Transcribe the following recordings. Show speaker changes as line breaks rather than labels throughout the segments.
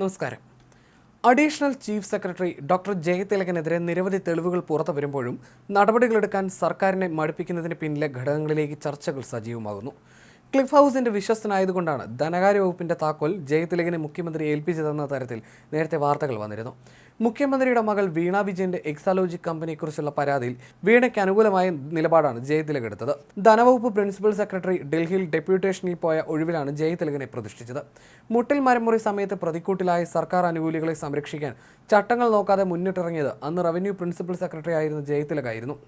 നമസ്കാരം. Additional chief secretary doctor ജയതിലകനെതിരെ നിരവധി തെളിവുകൾ പുറത്തു വരുമ്പോഴും നടപടികളെടുക്കാൻ സർക്കാരിനെ മടുപ്പിക്കുന്നതിന് പിന്നിലെ ഘടകങ്ങളിലേക്ക് ചർച്ചകൾ സജീവമാകുന്നു. ക്ലിഫ് ഹൗസിന്റെ വിശ്വസ്തനായതുകൊണ്ടാണ് ധനകാര്യ വകുപ്പിന്റെ താക്കോൽ ജയതിലകനെ മുഖ്യമന്ത്രി ഏൽപ്പിച്ചതെന്ന തരത്തിൽ നേരത്തെ വാർത്തകൾ വന്നിരുന്നു. മുഖ്യമന്ത്രിയുടെ മകൾ വീണ വിജയന്റെ എക്സാലോജി കമ്പനിയെക്കുറിച്ചുള്ള പരാതിയിൽ വീണയ്ക്ക് അനുകൂലമായ നിലപാടാണ് ജയതിലക് എടുത്തത്. ധനവകുപ്പ് പ്രിൻസിപ്പൽ സെക്രട്ടറി ഡൽഹിയിൽ ഡെപ്യൂട്ടേഷനിൽ പോയ ഒഴിവിലാണ് ജയതിലകനെ പ്രതിഷ്ഠിച്ചത്. മുട്ടിൽ മരമുറി സമയത്ത് പ്രതിക്കൂട്ടിലായ സർക്കാർ അനുകൂലികളെ സംരക്ഷിക്കാൻ ചട്ടങ്ങൾ നോക്കാതെ മുന്നിട്ടിറങ്ങിയത് അന്ന് റവന്യൂ പ്രിൻസിപ്പൽ സെക്രട്ടറി ആയിരുന്ന ജയതിലകായിരുന്നു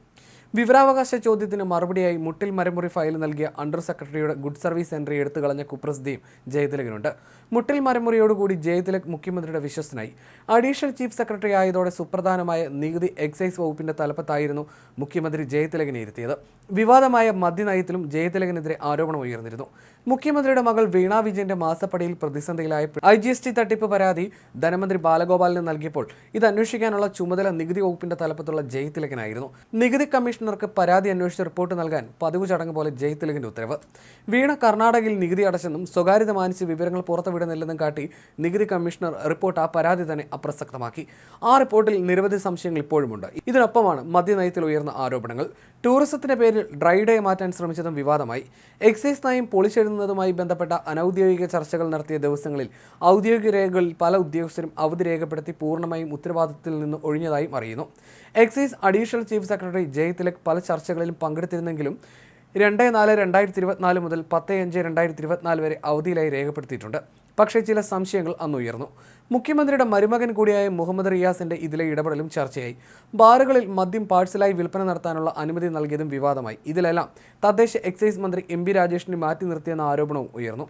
വിവരാവകാശ ചോദ്യത്തിന് മറുപടിയായി മുട്ടിൽ മരമുറി ഫയൽ നൽകിയ അണ്ടർ സെക്രട്ടറിയുടെ ഗുഡ് സർവീസ് എൻട്രി എടുത്തു കളഞ്ഞ കുപ്രസിദ്ധിയും ജയതിലകിനുണ്ട്. മുട്ടിൽ മരമുറിയോടുകൂടി ജയതിലക് മുഖ്യമന്ത്രിയുടെ വിശ്വസ്തനായി. അഡീഷണൽ ചീഫ് സെക്രട്ടറി ആയതോടെ സുപ്രധാനമായ നികുതി എക്സൈസ് വകുപ്പിന്റെ തലപ്പത്തായിരുന്നു മുഖ്യമന്ത്രി ജയതിലകിനെ ഇരുത്തിയത്. വിവാദമായ മദ്യനയത്തിലും ജയതിലകനെതിരെ ആരോപണം ഉയർന്നിരുന്നു. മുഖ്യമന്ത്രിയുടെ മകൾ വീണ വിജയന്റെ മാസപ്പടിയിൽ പ്രതിസന്ധിയിലായ ഐ ജി എസ് ടി തട്ടിപ്പ് പരാതി ധനമന്ത്രി ബാലഗോപാലിന് നൽകിയപ്പോൾ ഇത് അന്വേഷിക്കാനുള്ള ചുമതല നികുതി വകുപ്പിന്റെ തലപ്പത്തുള്ള ജയതിലകനായിരുന്നു. നികുതി കമ്മീഷണർക്ക് പരാതി അന്വേഷിച്ച് റിപ്പോർട്ട് നൽകാൻ പതിവ് ചടങ്ങ് പോലെ ജയ്തിലകിന്റെ ഉത്തരവ്. വീണ കർണാടകയിൽ നികുതി അടച്ചെന്നും സ്വകാര്യത മാനിച്ച് വിവരങ്ങൾ പുറത്തുവിടുന്നില്ലെന്നും കാട്ടി നികുതി കമ്മീഷണർ റിപ്പോർട്ട് ആ പരാതി തന്നെ അപ്രസക്തമാക്കി. ആ റിപ്പോർട്ടിൽ നിരവധി സംശയങ്ങൾ ഇപ്പോഴുമുണ്ട്. ഇതിനൊപ്പമാണ് മദ്യനയത്തിൽ ഉയർന്ന ആരോപണങ്ങൾ. ടൂറിസത്തിന്റെ പേരിൽ ഡ്രൈ ഡേ മാറ്റാൻ ശ്രമിച്ചതും വിവാദമായി. എക്സൈസ് നയം പൊളിച്ചെഴുതുന്നതുമായി ബന്ധപ്പെട്ട അനൌദ്യോഗിക ചർച്ചകൾ നടത്തിയ ദിവസങ്ങളിൽ ഔദ്യോഗിക രേഖകളിൽ പല ഉദ്യോഗസ്ഥരും അവധി രേഖപ്പെടുത്തി പൂർണമായും ഉത്തരവാദിത്തത്തിൽ നിന്ന് ഒഴിഞ്ഞതായും അറിയുന്നു. Excise additional chief secretary Jayathilak പല ചർച്ചകളിലും പങ്കെടുത്തിരുന്നെങ്കിലും രണ്ട് നാല് രണ്ടായിരത്തി ഇരുപത്തിനാല് മുതൽ പത്ത് അഞ്ച് രണ്ടായിരത്തി ഇരുപത്തിനാല് വരെ അവധിയിലായി രേഖപ്പെടുത്തിയിട്ടുണ്ട്. പക്ഷേ ചില സംശയങ്ങൾ അന്ന് ഉയർന്നു. മുഖ്യമന്ത്രിയുടെ മരുമകൻ കൂടിയായ മുഹമ്മദ് റിയാസിന്റെ ഇതിലെ ഇടപെടലും ചർച്ചയായി. ബാറുകളിൽ മദ്യം പാഴ്സലായി വിൽപ്പന നടത്താനുള്ള അനുമതി നൽകിയതും വിവാദമായി. ഇതിലെല്ലാം തദ്ദേശ എക്സൈസ് മന്ത്രി എം പി രാജേഷിനെ മാറ്റി നിർത്തിയെന്ന ആരോപണവും ഉയർന്നു.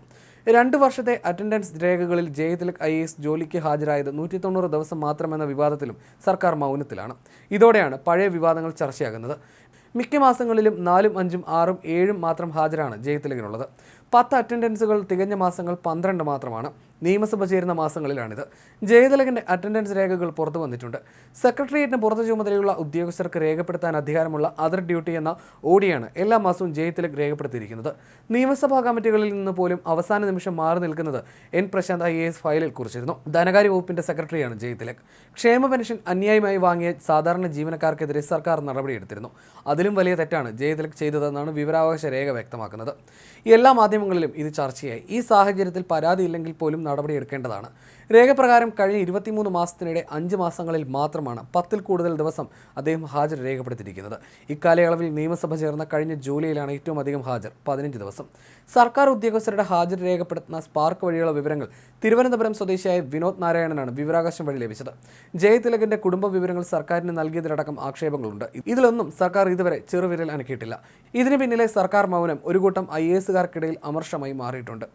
രണ്ട് വർഷത്തെ അറ്റൻഡൻസ് രേഖകളിൽ ജയതിലക് ഐ എസ് ജോലിക്ക് ഹാജരായത് നൂറ്റി തൊണ്ണൂറ് ദിവസം മാത്രമെന്ന വിവാദത്തിലും സർക്കാർ മൗനത്തിലാണ്. ഇതോടെയാണ് പഴയ വിവാദങ്ങൾ ചർച്ചയാകുന്നത്. മിക്ക മാസങ്ങളിലും നാലും അഞ്ചും ആറും ഏഴും മാത്രം ഹാജരാണ് ജയത്തിലകനുള്ളത് പത്ത് അറ്റൻഡൻസുകൾ തികഞ്ഞ മാസങ്ങൾ പന്ത്രണ്ട് മാത്രമാണ്. നിയമസഭ ചേരുന്ന മാസങ്ങളിലാണിത്. ജയതിലകന്റെ അറ്റൻഡൻസ് രേഖകൾ പുറത്തു വന്നിട്ടുണ്ട്. സെക്രട്ടേറിയറ്റിന് പുറത്തു ചുമതലയുള്ള ഉദ്യോഗസ്ഥർക്ക് രേഖപ്പെടുത്താൻ അധികാരമുള്ള അതർ ഡ്യൂട്ടി എന്ന ഓടിയാണ് എല്ലാ മാസവും ജയതിലക് രേഖപ്പെടുത്തിയിരിക്കുന്നത്. നിയമസഭാ കമ്മിറ്റികളിൽ നിന്ന് പോലും അവസാന നിമിഷം മാറി നിൽക്കുന്നത് എൻ പ്രശാന്ത് ഐ എസ് ഫയലിൽ കുറിച്ചിരുന്നു. ധനകാര്യ വകുപ്പിന്റെ സെക്രട്ടറിയാണ് ജയതിലക്. ക്ഷേമ പെൻഷൻ അന്യായമായി വാങ്ങിയ സാധാരണ ജീവനക്കാർക്കെതിരെ സർക്കാർ നടപടിയെടുത്തിരുന്നു. അതിലും വലിയ തെറ്റാണ് ജയതിലക് ചെയ്തതെന്നാണ് വിവരാവകാശ രേഖ വ്യക്തമാക്കുന്നത്. എല്ലാ മാധ്യമങ്ങളിലും ഇത് ചർച്ചയായി. ഈ സാഹചര്യത്തിൽ പരാതിയില്ലെങ്കിൽ പോലും നടപടിയെടുക്കേണ്ടതാണ് രേഖപ്രകാരം കഴിഞ്ഞ ഇരുപത്തിമൂന്ന് മാസത്തിനിടെ അഞ്ച് മാസങ്ങളിൽ മാത്രമാണ് പത്തിൽ കൂടുതൽ ദിവസം അദ്ദേഹം ഹാജർ രേഖപ്പെടുത്തിയിരിക്കുന്നത്. ഇക്കാലയളവിൽ നിയമസഭ ചേർന്ന കഴിഞ്ഞ ജൂലൈയിലാണ് ഏറ്റവും അധികം ഹാജർ പതിനഞ്ച് ദിവസം. സർക്കാർ ഉദ്യോഗസ്ഥരുടെ ഹാജർ രേഖപ്പെടുത്തുന്ന സ്പാർക്ക് വഴിയുള്ള വിവരങ്ങൾ തിരുവനന്തപുരം സ്വദേശിയായ വിനോദ് നാരായണനാണ് വിവരാകാശം വഴി ലഭിച്ചത്. ജയതിലകന്റെ കുടുംബ വിവരങ്ങൾ സർക്കാരിന് നൽകിയതിലടക്കം ആക്ഷേപങ്ങളുണ്ട്. ഇതിലൊന്നും സർക്കാർ ഇതുവരെ ചെറുവിരൽ അനക്കിയിട്ടില്ല. ഇതിന് പിന്നിലെ സർക്കാർ മൗനം ഒരു കൂട്ടം ഐ എസുകാർക്കിടയിൽ അമർഷമായി മാറിയിട്ടുണ്ട്.